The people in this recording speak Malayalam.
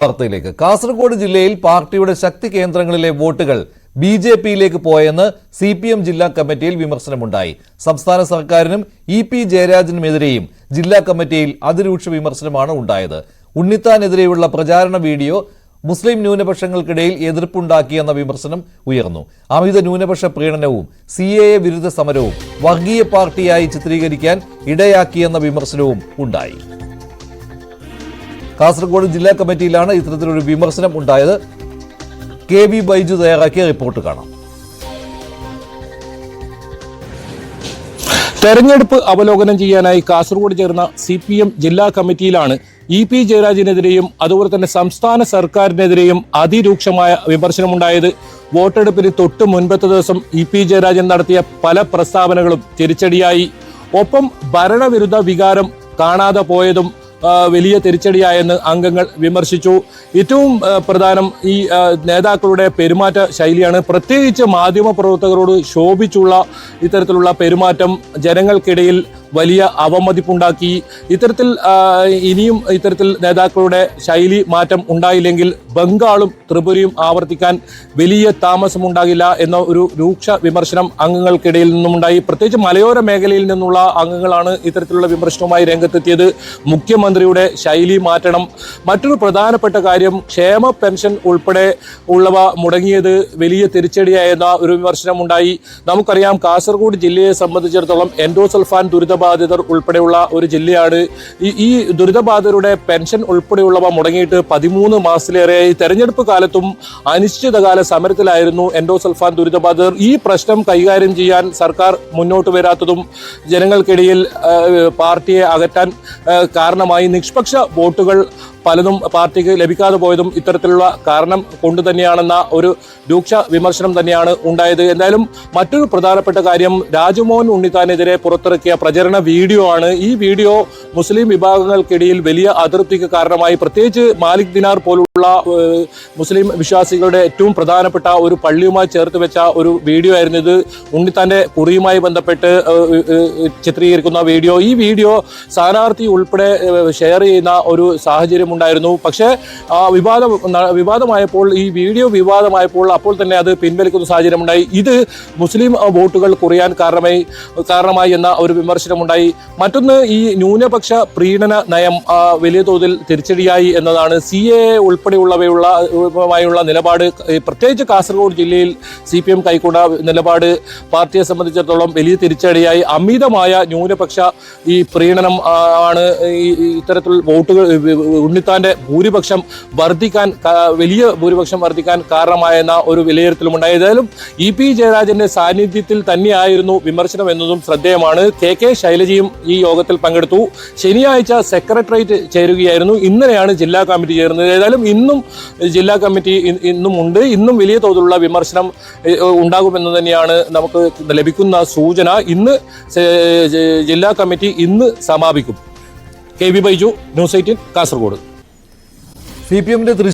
വാർത്തയിലേക്ക്. കാസർഗോഡ് ജില്ലയിൽ പാർട്ടിയുടെ ശക്തി കേന്ദ്രങ്ങളിലെ വോട്ടുകൾ ബി ജെ പിയിലേക്ക് പോയെന്ന് സി പി എം ജില്ലാ കമ്മിറ്റിയിൽ വിമർശനമുണ്ടായി. സംസ്ഥാന സർക്കാരിനും ഇ പി ജയരാജനുമെതിരെയും ജില്ലാ കമ്മിറ്റിയിൽ അതിരൂക്ഷ വിമർശനമാണ് ഉണ്ടായത്. ഉണ്ണിത്താനെതിരെയുള്ള പ്രചാരണ വീഡിയോ മുസ്ലിം ന്യൂനപക്ഷങ്ങൾക്കിടയിൽ എതിർപ്പുണ്ടാക്കിയെന്ന വിമർശനം ഉയർന്നു. അമിത ന്യൂനപക്ഷ പ്രീണനവും സി എ എ വിരുദ്ധ സമരവും വർഗീയ പാർട്ടിയായി ചിത്രീകരിക്കാൻ ഇടയാക്കിയെന്ന വിമർശനവും ഉണ്ടായി. കാസർഗോഡ് ജില്ലാ കമ്മിറ്റിയിലാണ് ഇത്തരത്തിലൊരു വിമർശനം ഉണ്ടായത്. കെ വി ബൈജു തയ്യാറാക്കിയ റിപ്പോർട്ട് കാണാം. തെരഞ്ഞെടുപ്പ് അവലോകനം ചെയ്യാനായി കാസർഗോഡ് ചേർന്ന സി പി എം ജില്ലാ കമ്മിറ്റിയിലാണ് ഇ പി ജയരാജിനെതിരെയും അതുപോലെ തന്നെ സംസ്ഥാന സർക്കാരിനെതിരെയും അതിരൂക്ഷമായ വിമർശനമുണ്ടായത്. വോട്ടെടുപ്പിന് തൊട്ട് മുൻപത്തെ ദിവസം ഇ പി ജയരാജൻ നടത്തിയ പല പ്രസ്താവനകളും തിരിച്ചടിയായി. ഒപ്പം ഭരണവിരുദ്ധ വികാരം കാണാതെ പോയതും വലിയ തിരിച്ചടിയായെന്ന് അംഗങ്ങൾ വിമർശിച്ചു. ഏറ്റവും പ്രധാനം ഈ നേതാക്കളുടെ പെരുമാറ്റ ശൈലിയാണ്. പ്രത്യേകിച്ച് മാധ്യമ പ്രവർത്തകരോട് ശോഭിച്ചുള്ള ഇത്തരത്തിലുള്ള പെരുമാറ്റം ജനങ്ങൾക്കിടയിൽ വലിയ അവമതിപ്പുണ്ടാക്കി. ഇത്തരത്തിൽ ഇനിയും ഇത്തരത്തിൽ നേതാക്കളുടെ ശൈലി മാറ്റം ഉണ്ടായില്ലെങ്കിൽ ബംഗാളും ത്രിപുരയും ആവർത്തിക്കാൻ വലിയ താമസമുണ്ടാകില്ല എന്ന ഒരു രൂക്ഷ വിമർശനം അംഗങ്ങൾക്കിടയിൽ നിന്നുമുണ്ടായി. പ്രത്യേകിച്ച് മലയോര മേഖലയിൽ നിന്നുള്ള അംഗങ്ങളാണ് ഇത്തരത്തിലുള്ള വിമർശനവുമായി രംഗത്തെത്തിയത്. മുഖ്യമന്ത്രിയുടെ ശൈലി മാറ്റണം. മറ്റൊരു പ്രധാനപ്പെട്ട കാര്യം ക്ഷേമ പെൻഷൻ ഉൾപ്പെടെ ഉള്ളവ മുടങ്ങിയത് വലിയ തിരിച്ചടിയായെന്ന ഒരു വിമർശനമുണ്ടായി. നമുക്കറിയാം കാസർഗോഡ് ജില്ലയെ സംബന്ധിച്ചിടത്തോളം എൻഡോസൾഫാൻ ദുരിതബാധിതർ ഉൾപ്പെടെയുള്ള ഒരു ജില്ലയാണ്. ഈ ഈ ദുരിതബാധിതരുടെ പെൻഷൻ ഉൾപ്പെടെയുള്ളവ മുടങ്ങിയിട്ട് പതിമൂന്ന് മാസത്തിലേറെയായി തെരഞ്ഞെടുപ്പ് കാലത്തും അനിശ്ചിതകാല സമരത്തിലായിരുന്നു എൻഡോസൾഫാൻ ദുരിതബാധിതർ. ഈ പ്രശ്നം കൈകാര്യം ചെയ്യാൻ സർക്കാർ മുന്നോട്ട് വരാത്തതും ജനങ്ങൾക്കിടയിൽ പാർട്ടിയെ അകറ്റാൻ കാരണമായി നിഷ്പക്ഷ വോട്ടുകൾ പലതും പാർട്ടിക്ക് ലഭിക്കാതെ പോയതും ഇത്തരത്തിലുള്ള കാരണം കൊണ്ട് തന്നെയാണെന്ന ഒരു രൂക്ഷ വിമർശനം തന്നെയാണ് ഉണ്ടായത്. എന്തായാലും മറ്റൊരു പ്രധാനപ്പെട്ട കാര്യം രാജ്മോഹൻ ഉണ്ണിത്താനെതിരെ പുറത്തിറക്കിയ പ്രചരണ വീഡിയോ ആണ്. ഈ വീഡിയോ മുസ്ലിം വിഭാഗങ്ങൾക്കിടയിൽ വലിയ അതൃപ്തിക്ക് കാരണമായി. പ്രത്യേകിച്ച് മാലിക് ദിനാർ പോലുള്ള മുസ്ലിം വിശ്വാസികളുടെ ഏറ്റവും പ്രധാനപ്പെട്ട ഒരു പള്ളിയുമായി ചേർത്ത് വെച്ച ഒരു വീഡിയോ ആയിരുന്നു ഇത്. ഉണ്ണിത്താന്റെ കുറിയുമായി ബന്ധപ്പെട്ട് ചിത്രീകരിക്കുന്ന വീഡിയോ. ഈ വീഡിയോ സ്ഥാനാർത്ഥി ഉൾപ്പെടെ ഷെയർ ചെയ്യുന്ന ഒരു സാഹചര്യം ഉണ്ടായിരുന്നു പക്ഷേ ആ വിവാദം വിവാദമായപ്പോൾ ഈ വീഡിയോ വിവാദമായപ്പോൾ അപ്പോൾ തന്നെ അത് പിൻവലിക്കുന്ന സാഹചര്യമുണ്ടായി. ഇത് മുസ്ലിം വോട്ടുകൾ കുറയാൻ കാരണമായി കാരണമായി എന്ന ഒരു വിമർശനമുണ്ടായി. മറ്റൊന്ന് ഈ ന്യൂനപക്ഷ പ്രീണന നയം വലിയ തോതിൽ തിരിച്ചടിയായി എന്നതാണ്. സി എ ഉൾപ്പെടെയുള്ളവയുള്ള മായുള്ള നിലപാട് പ്രത്യേകിച്ച് കാസർഗോഡ് ജില്ലയിൽ സി പി എം കൈക്കൊണ്ട നിലപാട് പാർട്ടിയെ സംബന്ധിച്ചിടത്തോളം വലിയ തിരിച്ചടിയായി. അമിതമായ ന്യൂനപക്ഷ ഈ പ്രീണനം ആണ് ഈ ഇത്തരത്തിൽ വോട്ടുകൾ ഉണ്ണിത്താന്റെ ഭൂരിപക്ഷം വർദ്ധിക്കാൻ വലിയ ഭൂരിപക്ഷം വർദ്ധിക്കാൻ കാരണമായെന്ന ഒരു വിലയിരുത്തലും ഉണ്ടായി ഏതായാലും ഇ പി ജയരാജന്റെ സാന്നിധ്യത്തിൽ തന്നെയായിരുന്നു വിമർശനം എന്നതും ശ്രദ്ധേയമാണ്. കെ കെ ശൈലജയും ഈ യോഗത്തിൽ പങ്കെടുത്തു. ശനിയാഴ്ച സെക്രട്ടേറിയറ്റ് ചേരുകയായിരുന്നു. ഇന്നലെയാണ് ജില്ലാ കമ്മിറ്റി ചേർന്നത്. ഏതായാലും ഇന്നും ജില്ലാ കമ്മിറ്റി ഇന്നും ഉണ്ട് ഇന്നും വലിയ തോതിലുള്ള വിമർശനം ഉണ്ടാകുമെന്ന് തന്നെയാണ് നമുക്ക് ലഭിക്കുന്ന സൂചന. ഇന്ന് ജില്ലാ കമ്മിറ്റി ഇന്ന് സമാപിക്കും. K V Baiju news eighteen Kasaragod. C P എമ്മിന്റെ